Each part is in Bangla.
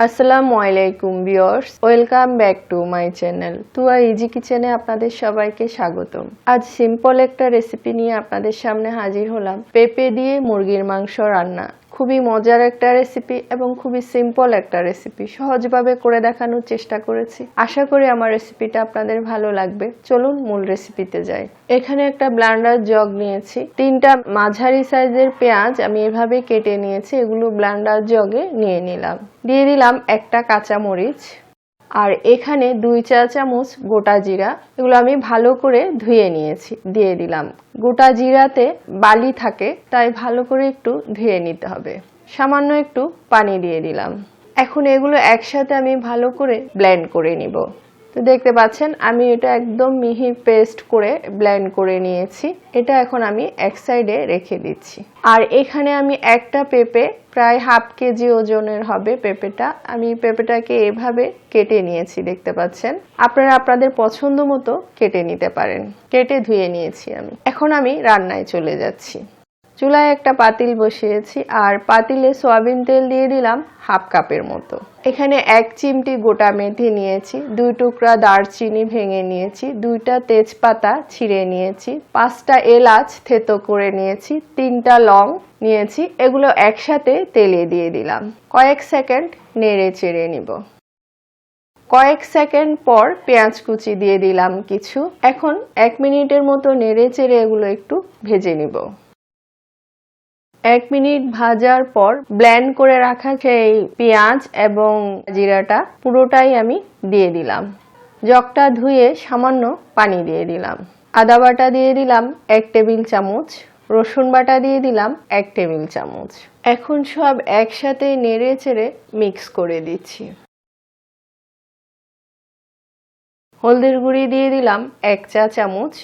আসসালামু আলাইকুম viewers, welcome back to my channel. Tuya easy কিচেনে আপনাদের সবাইকে স্বাগতম। আজ সিম্পল একটা রেসিপি নিয়ে আপনাদের সামনে হাজির হলাম। পেঁপে দিয়ে মুরগির মাংস রান্না। খুবই মজার একটা রেসিপি এবং খুবই সিম্পল একটা রেসিপি সহজভাবে করে দেখানোর চেষ্টা করেছি। আশা করি আমার রেসিপিটা আপনাদের ভালো লাগবে। চলুন মূল রেসিপিতে যাই। এখানে একটা ব্লান্ডার জগ নিয়েছি। তিনটা মাঝারি সাইজের পেঁয়াজ আমি এভাবে কেটে নিয়েছি। এগুলো ব্লান্ডার জগে নিয়ে নিলাম। দিয়ে দিলাম একটা কাঁচা মরিচ আর এখানে দুই চা চামচ গোটা জিরা, এগুলো আমি ভালো করে ধুয়ে নিয়েছি, দিয়ে দিলাম। গোটা জিরাতে বালি থাকে, তাই ভালো করে একটু ধুয়ে নিতে হবে। সামান্য একটু পানি দিয়ে দিলাম। এখন এগুলো একসাথে আমি ভালো করে ব্ল্যান্ড করে নিব। তো দেখতে পাচ্ছেন, আমি এটা একদম মিহি পেস্ট করে ব্লেন্ড করে নিয়েছি। এটা এখন আমি এক সাইডে রেখে দিচ্ছি। আর এখানে আমি একটা পেঁপে, প্রায় হাফ কেজি ওজনের হবে পেঁপেটা। আমি পেঁপেটাকে এভাবে কেটে নিয়েছি, দেখতে পাচ্ছেন। আপনারা আপনাদের পছন্দ মতো কেটে নিতে পারেন। কেটে ধুয়ে নিয়েছি আমি। এখন আমি রান্নায় চলে যাচ্ছি। চুলায় একটা পাতিল বসিয়েছি আর পাতিলে সয়াবিন তেল দিয়ে দিলাম হাফ কাপের মতো। এখানে এক চিমটি গোটা মেথি নিয়েছি, দুই টুকরা দারচিনি ভেঙে নিয়েছি, দুইটা তেজপাতা ছিঁড়ে নিয়েছি, পাঁচটা এলাচ থেতো করে নিয়েছি, তিনটা লং নিয়েছি, এগুলো একসাথে তেলে দিয়ে দিলাম। কয়েক সেকেন্ড নেড়ে চেড়ে নিব। কয়েক সেকেন্ড পর পেঁয়াজ কুচি দিয়ে দিলাম কিছু। এখন এক মিনিটের মতো নেড়ে চেড়ে এগুলো একটু ভেজে নিব। এক মিনিট ভাজার পর ব্ল্যান্ড করে রাখা সেই পেঁয়াজ এবং জিরাটা পুরোটাই আমি দিয়ে দিলাম। জগটা ধুয়ে সামান্য পানি দিয়ে দিলাম। আদা বাটা দিয়ে দিলাম এক টেবিল চামচ, রসুন বাটা দিয়ে দিলাম এক টেবিল চামচ। এখন সব একসাথে নেড়ে চেড়ে মিক্স করে দিচ্ছি। হলদির গুঁড়ি দিয়ে দিলাম এক চা চামচ,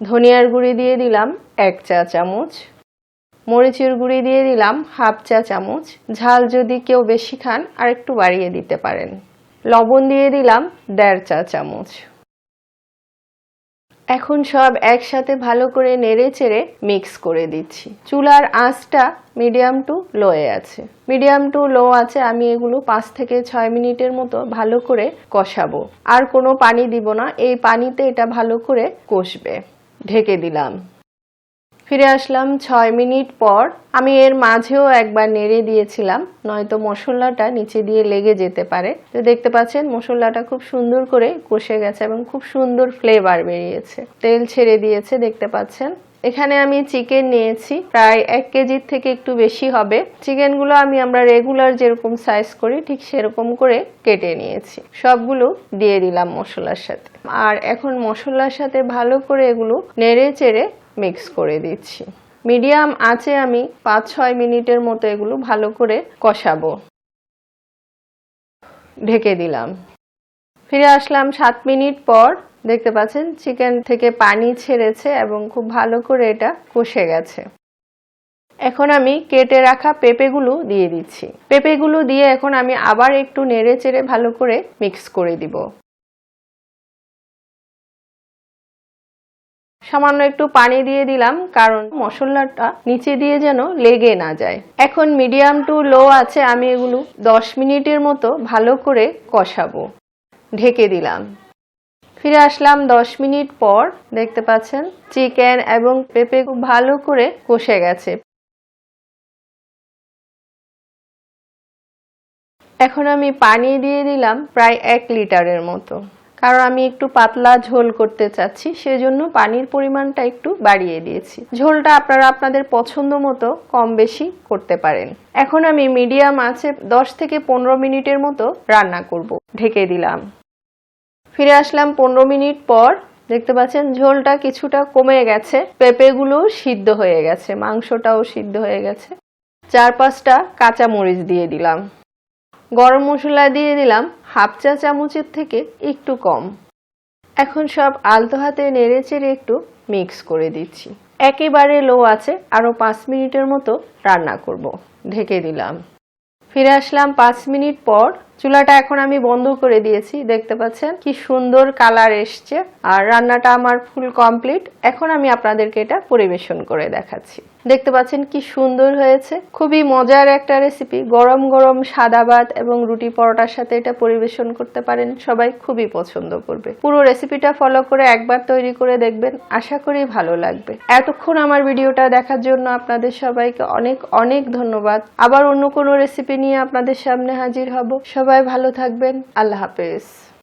ধনিয়ার গুঁড়ি দিয়ে দিলাম এক চা চামচ মরিচের গুঁড়ি দিয়ে দিলাম হাফ চা চামচ। ঝাল যদি কেউ বেশি খান আর একটু বাড়িয়ে দিতে পারেন। লবণ দিয়ে দিলাম দেড় চা চামচ। এখন সব একসাথে ভালো করে নেড়ে চেড়ে মিক্স করে দিচ্ছি। চুলার আঁচটা মিডিয়াম টু লোয়ে আছে। মিডিয়াম টু লো আছে, আমি এগুলো পাঁচ থেকে ছয় মিনিটের মতো ভালো করে কষাবো। আর কোনো পানি দিব না, এই পানিতে এটা ভালো করে কষবে। ঢেকে দিলাম। ফিরে আসলাম ছয় মিনিট পর। আমি এর মাঝেও একবার নেড়ে দিয়েছিলাম, নয়তো মশলাটা নিচে দিয়ে লেগে যেতে পারে। তো দেখতে পাচ্ছেন, মশলাটা খুব সুন্দর করে কষে গেছে এবং খুব সুন্দর ফ্লেভার বেরিয়েছে। তেল ছেড়ে দিয়েছে, দেখতে পাচ্ছেন। এখানে আমি চিকেন নিয়েছি, প্রায় এক কেজির থেকে একটু বেশি হবে। চিকেনগুলো আমি আমরা রেগুলার যেরকম সাইজ করি, ঠিক সেরকম করে কেটে নিয়েছি। সবগুলো দিয়ে দিলাম মশলার সাথে। আর এখন মশলার সাথে ভালো করে এগুলো নেড়ে চেড়ে মিক্স করে দিচ্ছি। মিডিয়াম আছে আমি পাঁচ ছয় মিনিটের মতো এগুলো ভালো করে কষাবো। ঢেকে দিলাম। ফিরে আসলাম সাত মিনিট পর। দেখতে পাচ্ছেন চিকেন থেকে পানি ছেড়েছে এবং খুব ভালো করে এটা কষে গেছে। এখন আমি কেটে রাখা পেঁপেগুলো দিয়ে দিচ্ছি। পেঁপেগুলো দিয়ে এখন আমি আবার একটু নেড়ে চেড়ে ভালো করে মিক্স করে দিব। সামান্য একটু পানি দিয়ে দিলাম, কারণ মশলাটা নিচে দিয়ে যেন লেগে না যায়। এখন মিডিয়াম টু লো আছে, আমি এগুলো দশ মিনিটের মতো ভালো করে কষাবো। ঢেকে দিলাম। ফিরে আসলাম দশ মিনিট পর, দেখতে পাচ্ছেন চিকেন এবং পেঁপে খুব ভালো করে কষে গেছে। এখন আমি পানি দিয়ে দিলাম প্রায় এক লিটারের মতো। কারণ আমি একটু পাতলা ঝোল করতে চাচ্ছি, সেজন্য পানির পরিমাণটা একটু বাড়িয়ে দিয়েছি। ঝোলটা আপনারা আপনাদের পছন্দ মতো কম বেশি করতে পারেন। এখন আমি মিডিয়াম আছে দশ থেকে পনেরো মিনিটের মতো রান্না করব। ঢেকে দিলাম। ফিরে আসলাম পনেরো মিনিট পর। দেখতে পাচ্ছেন, ঝোলটা কিছুটা কমে গেছে। পেঁপেগুলো সিদ্ধ হয়ে গেছে, মাংসটাও সিদ্ধ হয়ে গেছে। চার পাঁচটা কাঁচা মরিচ দিয়ে দিলাম। গরম মশলা দিয়ে দিলাম হাফ চা চামচের থেকে একটু কম। এখন সব আলতো হাতে নেড়ে চেড়ে একটু মিক্স করে দিচ্ছি। একেবারে লো আছে আরও পাঁচ মিনিটের মতো রান্না করব। ঢেকে দিলাম। ফিরে আসলাম পাঁচ মিনিট পর। চুলাটা এখন আমি বন্ধ করে দিয়েছি, দেখতে পাচ্ছেন? কি সুন্দর কালার এসছে। আর রান্নাটা আমার ফুল কমপ্লিট। এখন আমি আপনাদেরকে এটা পরিবেশন করে দেখাচ্ছি। দেখতে পাচ্ছেন কি সুন্দর হয়েছে। খুবই মজার একটা রেসিপি গরম গরম সাদা ভাত এবং রুটি পরোটার সাথে এটা পরিবেশন করতে পারেন। সবাই খুবই পছন্দ করবে। পুরো রেসিপিটা ফলো করে একবার তৈরি করে দেখবেন। আশা করি ভালো লাগবে। এতক্ষণ আমার ভিডিওটা দেখার জন্য আপনাদের সবাইকে অনেক অনেক ধন্যবাদ। আবার অন্য কোনো রেসিপি নিয়ে আপনাদের সামনে হাজির হব। সবাই ভালো থাকবেন। আল্লাহ হাফেজ।